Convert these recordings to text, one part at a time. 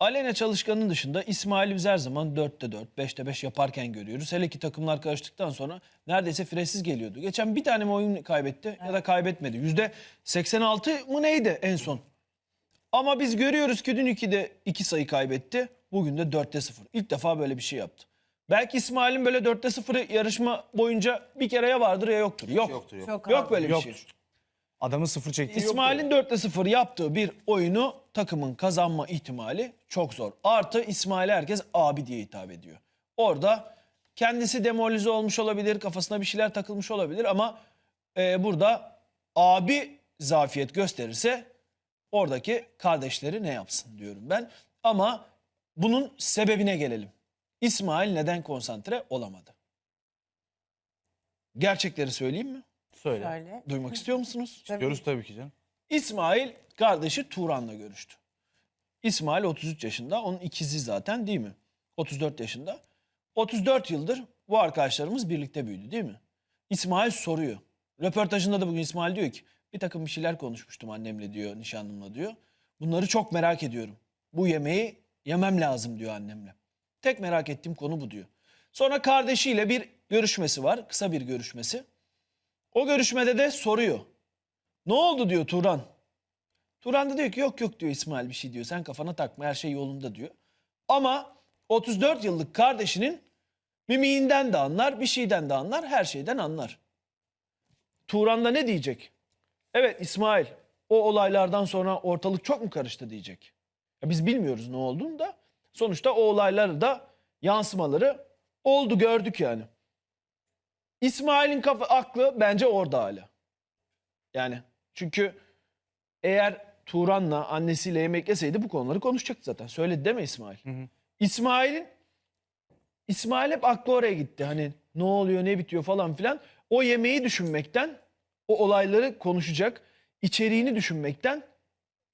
Aleyna Çalışkan'ın dışında İsmail'i biz her zaman 4'te 4, 5'te 5 yaparken görüyoruz. Hele ki takımlar karıştıktan sonra neredeyse fresiz geliyordu. Geçen bir tane mi oyun kaybetti ya da kaybetmedi. Yüzde 86 mı neydi en son? Ama biz görüyoruz ki dün 2'de 2 sayı kaybetti. Bugün de 4'te 0. İlk defa böyle bir şey yaptı. Belki İsmail'in böyle 4'te 0'ı yarışma boyunca bir kere ya vardır ya yoktur. Yok. Yoktur, yok. Çok Yok az. böyle bir Yoktur. şey. Adamın sıfır çektiği yok. İsmail'in 4'te 0 yaptığı bir oyunu takımın kazanma ihtimali çok zor. Artı İsmail'e herkes abi diye hitap ediyor. Orada kendisi demoralize olmuş olabilir, kafasına bir şeyler takılmış olabilir ama e, burada abi zafiyet gösterirse oradaki kardeşleri ne yapsın diyorum ben. Ama bunun sebebine gelelim. İsmail neden konsantre olamadı? Gerçekleri söyleyeyim mi? Söyle. Duymak istiyor musunuz? Diyoruz tabii ki canım. İsmail kardeşi Turan'la görüştü. İsmail 33 yaşında, onun ikizi zaten değil mi? 34 yaşında. 34 yıldır bu arkadaşlarımız birlikte büyüdü değil mi? İsmail soruyor. Röportajında da bugün İsmail diyor ki bir takım bir şeyler konuşmuştum annemle diyor, nişanlımla diyor. Bunları çok merak ediyorum. Bu yemeği yemem lazım diyor annemle. Tek merak ettiğim konu bu diyor. Sonra kardeşiyle bir görüşmesi var, kısa bir görüşmesi. O görüşmede de soruyor. Ne oldu diyor Turan. Turan da diyor ki yok yok diyor İsmail bir şey diyor. Sen kafana takma her şey yolunda diyor. Ama 34 yıllık kardeşinin mimiğinden de anlar, bir şeyden de anlar, her şeyden anlar. Turan da ne diyecek? Evet İsmail o olaylardan sonra ortalık çok mu karıştı diyecek. Ya biz bilmiyoruz ne olduğunu da sonuçta o olayları da yansımaları oldu gördük yani. İsmail'in kafa aklı bence orada hala. Yani çünkü eğer Turan'la annesiyle yemek yeseydi bu konuları konuşacaktı zaten. Söyledi değil mi İsmail? İsmail'in İsmail hep aklı oraya gitti. Hani ne oluyor ne bitiyor falan filan. O yemeği düşünmekten o olayları konuşacak içeriğini düşünmekten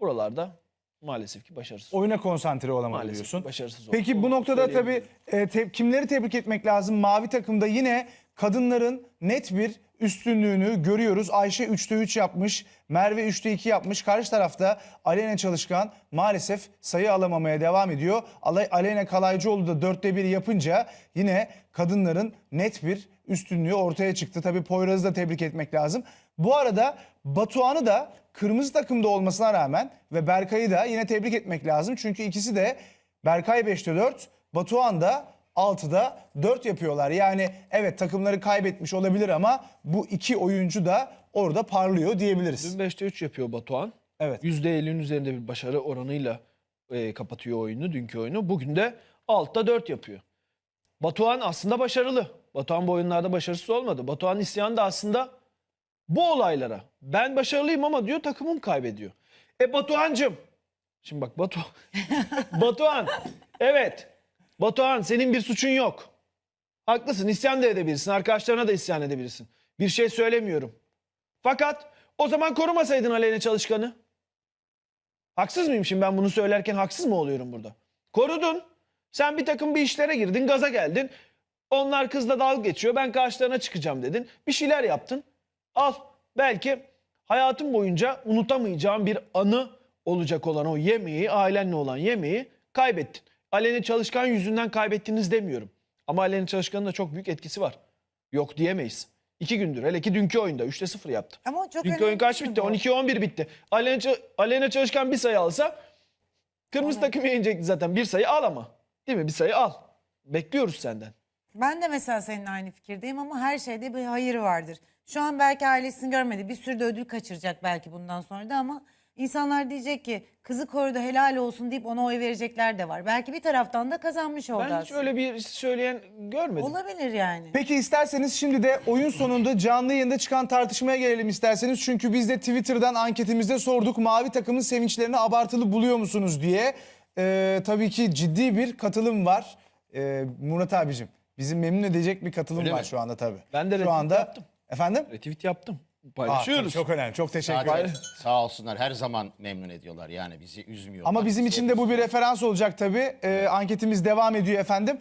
buralarda maalesef ki başarısız. Oyuna konsantre olamadı maalesef diyorsun. başarısız oldu. Peki bu Onu noktada tabii söyleyebilirim. e, te- kimleri tebrik etmek lazım? Mavi takımda yine kadınların net bir üstünlüğünü görüyoruz. Ayşe 3'te 3 yapmış, Merve 3'te 2 yapmış. Karşı tarafta Aleyna Çalışkan maalesef sayı alamamaya devam ediyor. Ale- Aleyna Kalaycıoğlu da 4'te 1 yapınca yine kadınların net bir üstünlüğü ortaya çıktı. Tabii Poyraz'ı da tebrik etmek lazım. Bu arada Batuhan'ı da kırmızı takımda olmasına rağmen ve Berkay'ı da yine tebrik etmek lazım. Çünkü ikisi de Berkay 5'te 4, Batuhan da 6'da 4 yapıyorlar. Yani evet takımları kaybetmiş olabilir ama bu iki oyuncu da orada parlıyor diyebiliriz. Dün 5'te 3 yapıyor Batuhan. Evet. %50'nin üzerinde bir başarı oranıyla e, kapatıyor oyunu, dünkü oyunu. Bugün de altta 4 yapıyor. Batuhan aslında başarılı. Batuhan bu oyunlarda başarısız olmadı. Batuhan isyanı da aslında bu olaylara. Ben başarılıyım ama diyor takımım kaybediyor. E Batuhan'cım. Şimdi bak Batu Batuhan. Evet. Batuhan senin bir suçun yok. Haklısın isyan da edebilirsin. Arkadaşlarına da isyan edebilirsin. Bir şey söylemiyorum. Fakat o zaman korumasaydın Aleyna Çalışkan'ı. Haksız mıyım şimdi ben bunu söylerken haksız mı oluyorum burada? Korudun. Sen bir takım bir işlere girdin, gaza geldin. Onlar kızla dalga geçiyor. Ben karşılarına çıkacağım dedin. Bir şeyler yaptın. Al. Belki hayatın boyunca unutamayacağın bir anı olacak olan o yemeği, ailenle olan yemeği kaybettin. Aleyna Çalışkan yüzünden kaybettiniz demiyorum. Ama Aleyna Çalışkan'ın da çok büyük etkisi var. Yok diyemeyiz. İki gündür. Hele ki dünkü oyunda 3'te 0 yaptı. Ama çok Dünkü önemli oyun kaç bir bitti? bu. 12-11 bitti. Aleyna, Ç- Çalışkan bir sayı alsa kırmızı takım yenecekti zaten. Bir sayı al ama. Değil mi? Bir sayı al. Bekliyoruz senden. Ben de mesela seninle aynı fikirdeyim ama her şeyde bir hayır vardır. Şu an belki ailesini görmedi. Bir sürü de ödül kaçıracak belki bundan sonra da ama insanlar diyecek ki kızı korudu helal olsun deyip ona oy verecekler de var. Belki bir taraftan da kazanmış oldu Ben hiç aslında. öyle bir söyleyen görmedim. Olabilir yani. Peki isterseniz şimdi de oyun sonunda canlı yayında çıkan tartışmaya gelelim isterseniz. Çünkü biz de Twitter'dan anketimizde sorduk mavi takımın sevinçlerini abartılı buluyor musunuz diye. Ee, tabii ki ciddi bir katılım var. Ee, Murat abicim bizim memnun edecek bir katılım Öyle var mi? şu anda tabii. Ben de şu retweet anda yaptım. Efendim? Retweet yaptım. Aa, Paylaşıyoruz. tabii, çok önemli. Çok teşekkür ederim. sağ olsunlar her zaman memnun ediyorlar yani bizi üzmüyorlar. Ama bizim için de bu bir referans olacak tabii. Ee, anketimiz devam ediyor efendim.